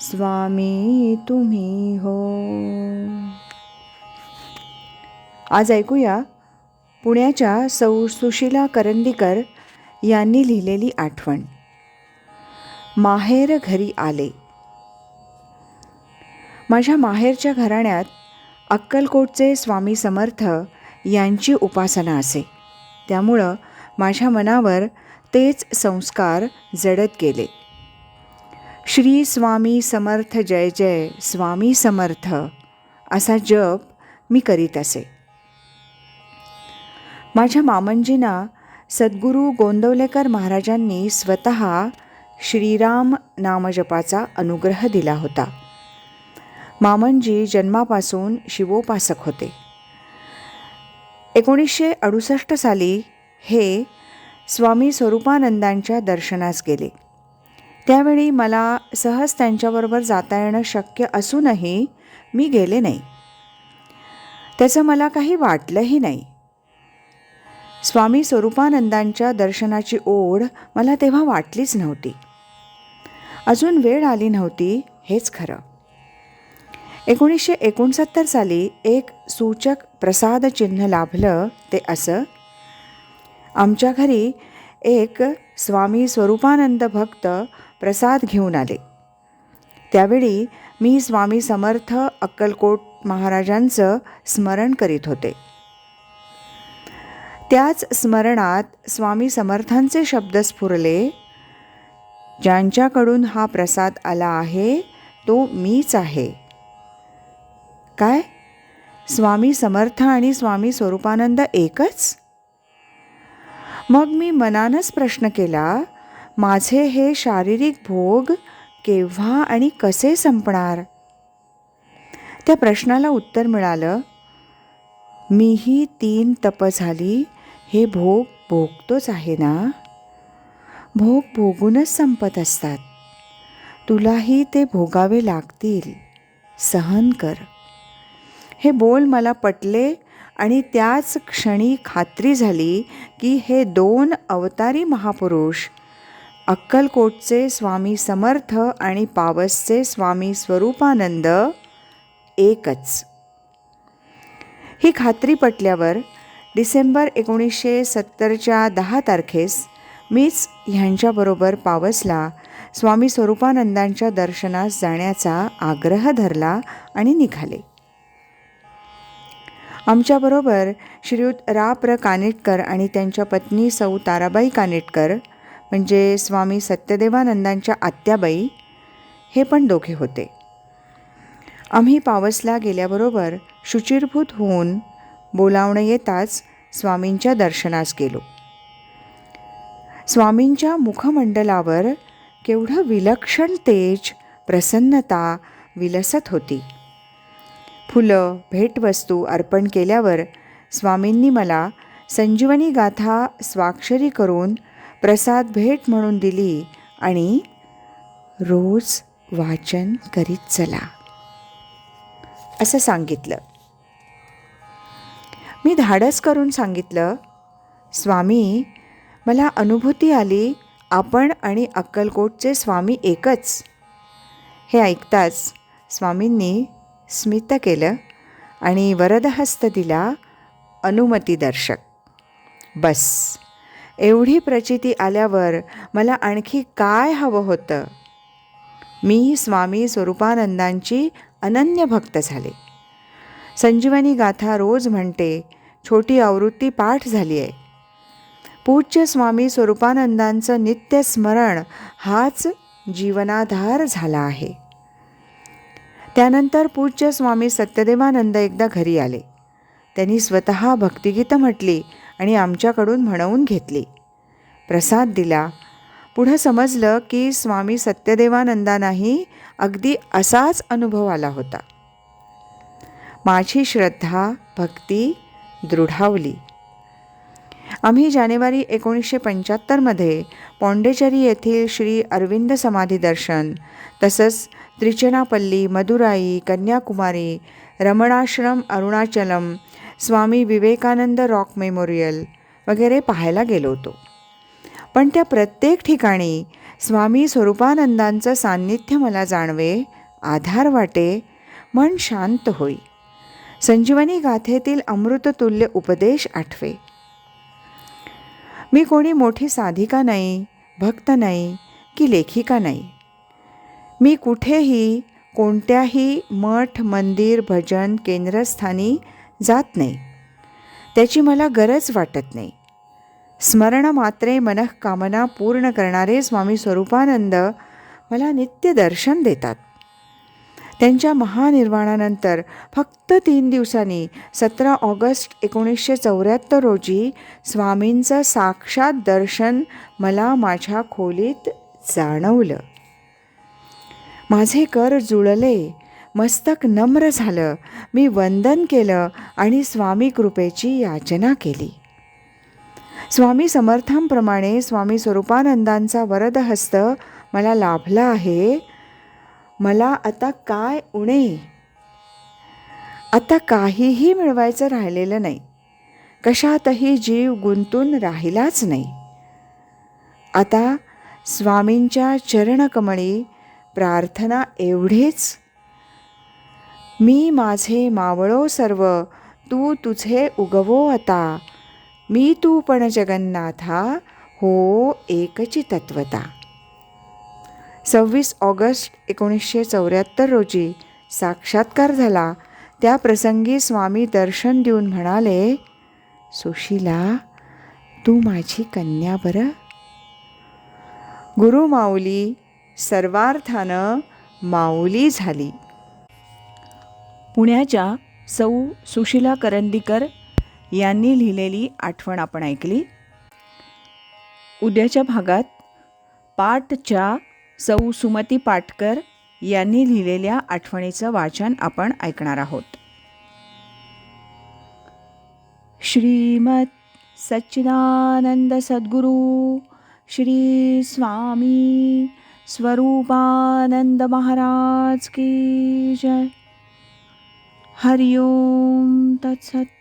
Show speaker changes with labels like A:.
A: स्वामी तुम्ही हो. आज ऐकूया पुण्याच्या सौ सुशिला करंदीकर यांनी लिहिलेली आठवण. माहेर घरी आले. माझ्या माहेरच्या घराण्यात अक्कलकोटचे स्वामी समर्थ यांची उपासना असे. त्यामुळं माझ्या मनावर तेच संस्कार जडत गेले. श्री स्वामी समर्थ जय जय स्वामी समर्थ. असा जप मी करीत असे. माझ्या मामंजींना सद्गुरू गोंदवलेकर महाराजांनी स्वतः श्रीराम नामजपाचा अनुग्रह दिला होता. मामंजी जन्मापासून शिवोपासक होते. एकोणीसशे अडुसष्ट साली हे स्वामी स्वरूपानंदांच्या दर्शनास गेले. त्यावेळी मला सहज त्यांच्याबरोबर जाता येणं शक्य असूनही मी गेले नाही. त्याचं मला काही वाटलंही नाही. स्वामी स्वरूपानंदांच्या दर्शनाची ओढ मला तेव्हा वाटलीच नव्हती. अजून वेळ आली नव्हती हेच खरं. एकोणीसशे एकोणसत्तर साली एक सूचक प्रसाद चिन्ह लाभलं ते असं आमच्या घरी एक स्वामी स्वरूपानंद भक्त प्रसाद घेऊन आले. त्यावेळी मी स्वामी समर्थ अक्कलकोट महाराजांचं स्मरण करीत होते. त्याच स्मरणात स्वामी समर्थांचे शब्द स्फुरले ज्यांच्याकडून हा प्रसाद आला आहे तो मीच आहे. काय? स्वामी समर्थ आणि स्वामी स्वरूपानंद एकच? मग मी मनानच प्रश्न केला माझे हे शारीरिक भोग केव्हा आणि कसे संपणार? त्या प्रश्नाला उत्तर मिळालं मीही तीन तप झाली हे भोग भोगतोच आहे ना? भोग भोगूनच संपत असतात. तुलाही ते भोगावे लागतील. सहन कर. हे बोल मला पटले आणि त्याच क्षणी खात्री झाली की हे दोन अवतारी महापुरुष अक्कलकोटचे स्वामी समर्थ आणि पावसचे स्वामी स्वरूपानंद एकच. ही खात्री पटल्यावर डिसेंबर एकोणीसशे सत्तरच्या दहा तारखेस मीच ह्यांच्याबरोबर पावसला स्वामी स्वरूपानंदांच्या दर्शनास जाण्याचा आग्रह धरला आणि निघाले. आमच्याबरोबर श्रीयुत रा प्र कानेटकर आणि त्यांच्या पत्नी सौ ताराबाई कानेटकर म्हणजे स्वामी सत्यदेवानंदांच्या आत्याबाई हे पण दोघे होते. आम्ही पावसला गेल्याबरोबर शुचिरभूत होऊन बोलावणं येताच स्वामींच्या दर्शनास गेलो. स्वामींच्या मुखमंडलावर केवढं विलक्षण तेज प्रसन्नता विलसत होती. फुलं भेटवस्तू अर्पण केल्यावर स्वामींनी मला संजीवनी गाथा स्वाक्षरी करून प्रसाद भेट म्हणून दिली आणि रोज वाचन करीत चला. असं सांगितलं. मी धाडस करून सांगितलं स्वामी मला अनुभूती आली आपण आणि अक्कलकोटचे स्वामी एकच. हे ऐकताच स्वामींनी स्मित केलं आणि वरदहस्त दिला अनुमतीदर्शक बस. एवढी प्रचिती आल्यावर मला आणखी काय हवं होतं? मी स्वामी स्वरूपानंदांची अनन्य भक्त झाले. संजीवनी गाथा रोज म्हणते छोटी आवृत्ती पाठ झाली आहे. पूज्य स्वामी स्वरूपानंदांचं नित्य स्मरण हाच जीवनाधार झाला आहे. त्यानंतर पूज्य स्वामी सत्यदेवानंद एकदा घरी आले. त्यांनी स्वतः भक्तिगीतं म्हटली आणि आमच्याकडून म्हणवून घेतली. प्रसाद दिला. पुढं समजलं की स्वामी सत्यदेवानंदांनाही अगदी असाच अनुभव आला होता. माझी श्रद्धा भक्ती दृढावली. आम्ही जानेवारी एकोणीसशे पंच्याहत्तरमध्ये पॉंडेचेरी येथील श्री अरविंद समाधी दर्शन तसंच त्रिचनापल्ली मदुराई कन्याकुमारी रमणाश्रम अरुणाचलम स्वामी विवेकानंद रॉक मेमोरियल वगैरे पाहायला गेलो होतो. पण त्या प्रत्येक ठिकाणी स्वामी स्वरूपानंदांचं सान्निध्य मला जाणवे आधार वाटे मन शांत होई. संजीवनी गाथेतील अमृततुल्य उपदेश आठवे. मी कोणी मोठी साधिका नाही भक्त नाही की लेखिका नाही? मी कुठेही कोणत्याही मठ मंदिर भजन केंद्रस्थानी जात नाही. त्याची मला गरज वाटत नाही. स्मरण मात्रे मनःकामना पूर्ण करणारे स्वामी स्वरूपानंद मला नित्य दर्शन देतात. त्यांच्या महानिर्वाणानंतर फक्त तीन दिवसांनी सतरा ऑगस्ट एकोणीसशे चौऱ्याहत्तर रोजी स्वामींचं साक्षात दर्शन मला माझ्या खोलीत जाणवलं. माझे कर जुळले मस्तक नम्र झालं मी वंदन केलं आणि स्वामी कृपेची याचना केली. स्वामी समर्थांप्रमाणे स्वामी स्वरूपानंदांचा वरदहस्त मला लाभला आहे मला आता काय उणे? आता काहीही मिळवायचं राहिलेलं नाही. कशातही जीव गुंतून राहिलाच नाही. आता स्वामींच्या चरणकमळी प्रार्थना एवढीच. मी माझे मावळो सर्व तू तुझे उगवो आता. मी तू पण जगन्नाथा हो एकची तत्वता सव्वीस ऑगस्ट एकोणीसशे चौऱ्याहत्तर रोजी साक्षात्कार झाला. त्या प्रसंगी स्वामी दर्शन देऊन म्हणाले सुशीला तू माझी कन्या बरं? गुरु माऊली सर्वार्थानं माऊली झाली.
B: पुण्याच्या सौ सुशीला करंदीकर यांनी लिहिलेली आठवण आपण ऐकली. उद्याच्या भागात पाठच्या सौ सुमती पाटकर यांनी लिहिलेल्या आठवणीचं वाचन आपण ऐकणार आहोत. श्रीमत सच्चिदानंद सद्गुरू श्री स्वामी स्वरूपानंद महाराज की जय. हरिओम तत्सत